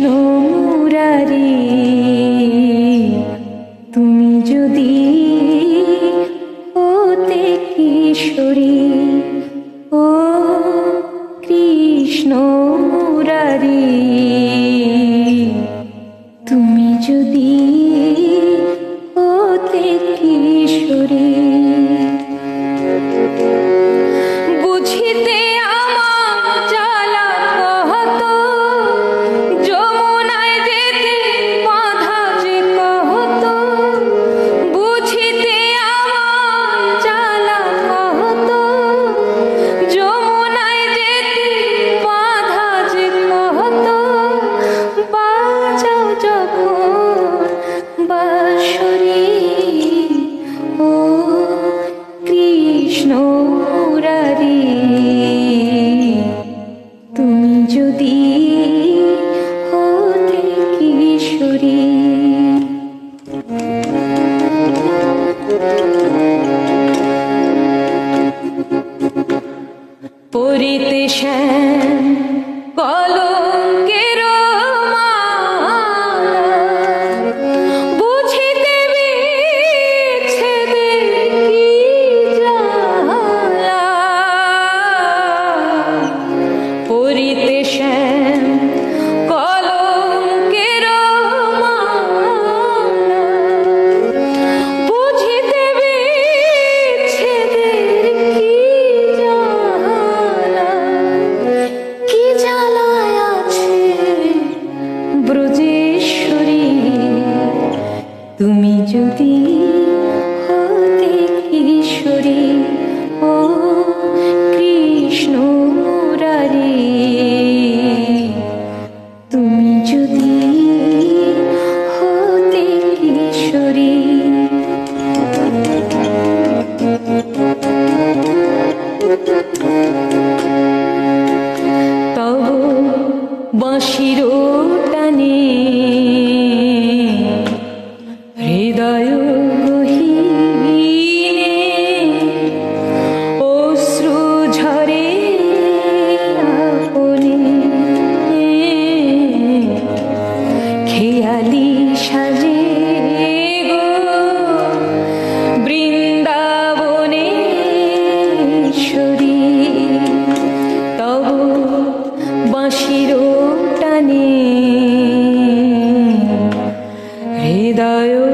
কৃষ্ণ মুরারি তুমি যদি হতে কিশোরী ও কৃষ্ণ মুরারি তুমি যদি হতে কিশোরী যদি হতে কিশোরী। তব বাঁশির টানে হৃদয় Nidayo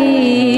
be